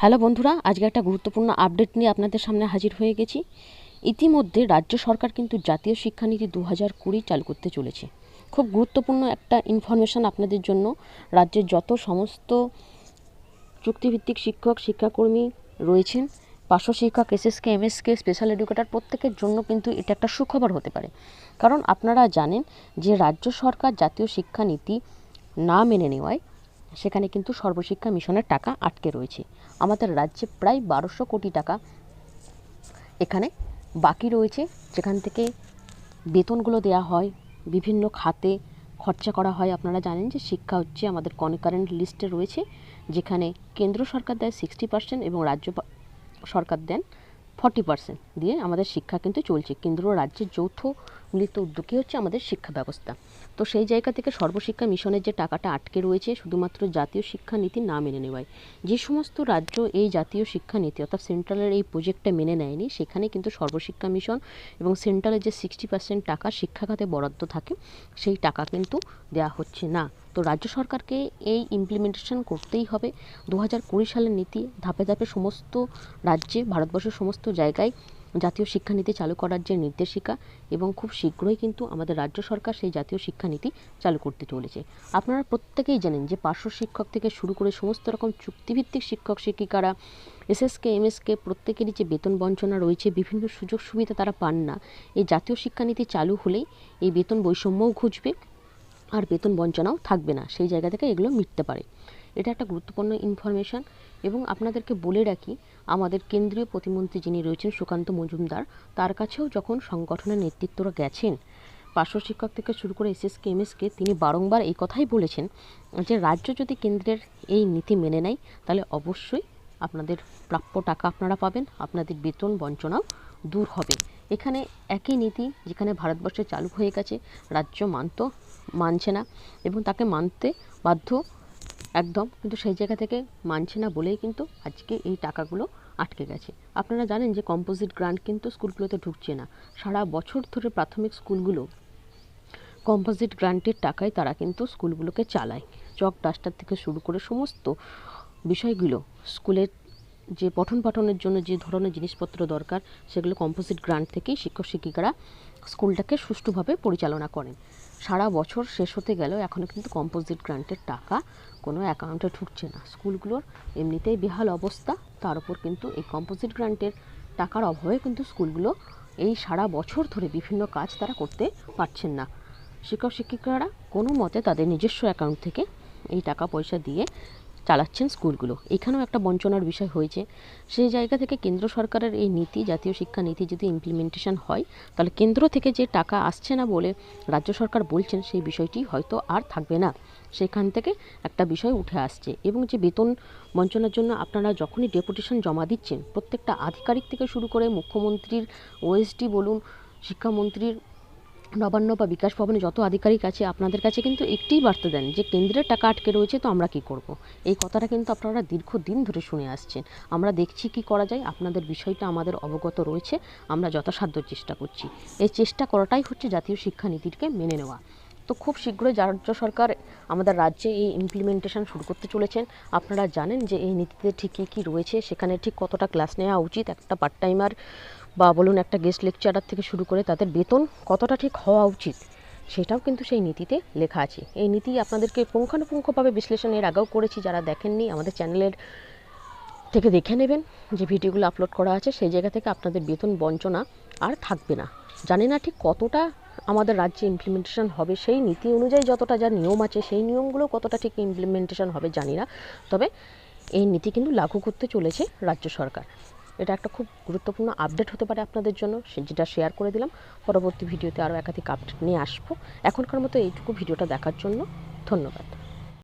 Hello বন্ধুরা, আজকে একটা গুরুত্বপূর্ণ আপডেট নিয়ে আপনাদের সামনে হাজির হয়ে গেছি। ইতিমধ্যে রাজ্য সরকার কিন্তু জাতীয় শিক্ষানীতি দু হাজার কুড়ি চালু করতে চলেছে। খুব গুরুত্বপূর্ণ একটা ইনফরমেশান আপনাদের জন্য। রাজ্যের যত সমস্ত চুক্তিভিত্তিক শিক্ষক, শিক্ষাকর্মী রয়েছেন, পার্শ্ব শিক্ষক এসএসকে এমএসকে স্পেশাল এডুকেটার প্রত্যেকের জন্য কিন্তু এটা একটা সুখবর হতে পারে। কারণ আপনারা জানেন যে রাজ্য সরকার জাতীয় শিক্ষানীতি না মেনে নেওয়ায় সেখানে কিন্তু সর্বশিক্ষা মিশনের টাকা আটকে রয়েছে। আমাদের রাজ্যে প্রায় বারোশো কোটি টাকা এখানে বাকি রয়েছে। যেখান থেকে বেতনগুলো দেওয়া হয়, বিভিন্ন খাতে খরচা করা হয়। আপনারা জানেন যে শিক্ষা হচ্ছে আমাদের কনকারেন্ট লিস্টে রয়েছে, যেখানে কেন্দ্র সরকার দেয় সিক্সটি পার্সেন্ট এবং রাজ্য সরকার দেন ফর্টি পার্সেন্ট দিয়ে আমাদের শিক্ষা কিন্তু চলছে। কেন্দ্র রাজ্যের যৌথ মিলিত উদ্যোগই হচ্ছে আমাদের শিক্ষা ব্যবস্থা। তো সেই জায়গা থেকে সর্বশিক্ষা মিশনের যে টাকাটা আটকে রয়েছে, শুধুমাত্র জাতীয় শিক্ষানীতি না মেনে নেওয়ায়, যে সমস্ত রাজ্য এই জাতীয় শিক্ষানীতি অর্থাৎ সেন্ট্রালের এই প্রজেক্টটা মেনে নেয়নি, সেখানে কিন্তু সর্বশিক্ষা মিশন এবং সেন্ট্রালের যে সিক্সটি পার্সেন্ট টাকা শিক্ষা খাতে বরাদ্দ থাকে, সেই টাকা কিন্তু দেওয়া হচ্ছে না। তো রাজ্য সরকারকে এই ইমপ্লিমেন্টেশন করতেই হবে। দু হাজার কুড়ি সালের নীতি ধাপে ধাপে সমস্ত রাজ্যে, ভারতবর্ষের সমস্ত জায়গায় জাতীয় শিক্ষানীতি চালু করার যে নির্দেশিকা এবং খুব শীঘ্রই কিন্তু আমাদের রাজ্য সরকার সেই জাতীয় শিক্ষানীতি চালু করতে চলেছে। আপনারা প্রত্যেকেই জানেন যে পার্শ্ব শিক্ষক থেকে শুরু করে সমস্ত রকম চুক্তিভিত্তিক শিক্ষক শিক্ষিকারা এসএসকে এমএসকে প্রত্যেকেরই যে বেতন বঞ্চনা রয়েছে, বিভিন্ন সুযোগ সুবিধা তারা পান না। এই জাতীয় শিক্ষানীতি চালু হলেই এই বেতন বৈষম্যও ঘুচবে। আর বেতন বঞ্চনাও থাকবে না। সেই জায়গা থেকে এগুলো মিটতে পারে। এটা একটা গুরুত্বপূর্ণ ইনফরমেশান এবং আপনাদেরকে বলে রাখি, আমাদের কেন্দ্রীয় প্রতিমন্ত্রী যিনি রয়েছেন সুকান্ত মজুমদার, তার কাছেও যখন সংগঠনের নেতৃত্বরা গেছেন, পার্শ্ব শিক্ষক থেকে শুরু করে এসএসকে এমএসকে তিনি বারংবার এই কথাই বলেছেন যে রাজ্য যদি কেন্দ্রের এই নীতি মেনে নেয়, তাহলে অবশ্যই আপনাদের প্রাপ্য টাকা আপনারা পাবেন, আপনাদের বেতন বঞ্চনাও দূর হবে। এখানে একই নীতি যেখানে ভারতবর্ষে চালু হয়ে গেছে, রাজ্য মানত মানছে না এবং তাকে মানতে বাধ্য একদম। কিন্তু সেই জায়গা থেকে মানছে না বলেই কিন্তু আজকে এই টাকাগুলো আটকে গেছে। আপনারা জানেন যে কম্পোজিট গ্রান্ট কিন্তু স্কুলগুলোতে ঢুকছে না। সারা বছর ধরে প্রাথমিক স্কুলগুলো কম্পোজিট গ্রান্টের টাকায় তারা কিন্তু স্কুলগুলোকে চালায়। চক ডাস্টার থেকে শুরু করে সমস্ত বিষয়গুলো স্কুলের যে পঠন পাঠনের জন্য যে ধরনের জিনিসপত্র দরকার, সেগুলো কম্পোজিট গ্রান্ট থেকেই শিক্ষক শিক্ষিকারা স্কুলটাকে সুষ্ঠুভাবে পরিচালনা করেন। সারা বছর শেষ হতে গেলেও এখনও কিন্তু কম্পোজিট গ্রান্টের টাকা কোনো অ্যাকাউন্টে ঢুকছে না। স্কুলগুলোর এমনিতেই বেহাল অবস্থা, তার উপর কিন্তু এই কম্পোজিট গ্রান্টের টাকার অভাবে কিন্তু স্কুলগুলো এই সারা বছর ধরে বিভিন্ন কাজ তারা করতে পারছেন না। শিক্ষক শিক্ষিকারা কোনো মতে তাদের নিজস্ব অ্যাকাউন্ট থেকে এই টাকা পয়সা দিয়ে চালাচ্ছেন স্কুলগুলো। এখানেও একটা বঞ্চনার বিষয় হয়েছে। সেই জায়গা থেকে কেন্দ্র সরকারের এই নীতি, জাতীয় শিক্ষা নীতি যদি ইমপ্লিমেন্টেশন হয়, তাহলে কেন্দ্র থেকে যে টাকা আসছে না বলে রাজ্য সরকার বলছেন, সেই বিষয়টি হয়তো আর থাকবে না। সেখান থেকে একটা বিষয় উঠে আসছে এবং যে বেতন বঞ্চনার জন্য আপনারা যখনই ডেপুটেশন জমা দিচ্ছেন, প্রত্যেকটা আধিকারিক থেকে শুরু করে মুখ্যমন্ত্রীর ওএসডি বলুন, শিক্ষামন্ত্রীর নবান্ন বা বিকাশ ভবনে যত আধিকারিক আছে, আপনাদের কাছে কিন্তু একটিই বার্তা দেন যে কেন্দ্রের টাকা আটকে রয়েছে তো আমরা কি করব। এই কথাটা কিন্তু আপনারা দীর্ঘদিন ধরে শুনে আসছেন। আমরা দেখছি কি করা যায়, আপনাদের বিষয়টা আমাদের অবগত রয়েছে, আমরা যথাসাধ্য চেষ্টা করছি। এই চেষ্টা করাটাই হচ্ছে জাতীয় শিক্ষানীতিকে মেনে নেওয়া। তো খুব শীঘ্রই রাজ্য সরকার আমাদের রাজ্যে এই ইমপ্লিমেন্টেশন শুরু করতে চলেছেন। আপনারা জানেন যে এই নীতিতে ঠিক কী কী রয়েছে, সেখানে ঠিক কতটা ক্লাস নেওয়া উচিত, একটা পার্ট টাইমার বা বলুন একটা গেস্ট লেকচারার থেকে শুরু করে তাদের বেতন কতটা ঠিক হওয়া উচিত, সেটাও কিন্তু সেই নীতিতে লেখা আছে। এই নীতি আপনাদেরকে পুঙ্খানুপুঙ্খভাবে বিশ্লেষণ এর আগেও করেছি, যারা দেখেননি আমাদের চ্যানেলের থেকে দেখে নেবেন যে ভিডিওগুলো আপলোড করা আছে, সেই জায়গা থেকে আপনাদের বেতন বঞ্চনা আর থাকবে না। জানি না ঠিক কতটা আমাদের রাজ্যে ইমপ্লিমেন্টেশন হবে সেই নীতি অনুযায়ী যতটা যা নিয়ম আছে সেই নিয়মগুলো কতটা ঠিক ইমপ্লিমেন্টেশন হবে জানি না। তবে এই নীতি কিন্তু লাঘু করতে চলেছে রাজ্য সরকার। এটা একটা খুব গুরুত্বপূর্ণ আপডেট হতে পারে আপনাদের জন্য, সে- যেটা শেয়ার করে দিলাম। পরবর্তী ভিডিওতে আরও একাধিক আপডেট নিয়ে আসব। এখনকার মতো এইটুকু ভিডিওটা দেখার জন্য ধন্যবাদ।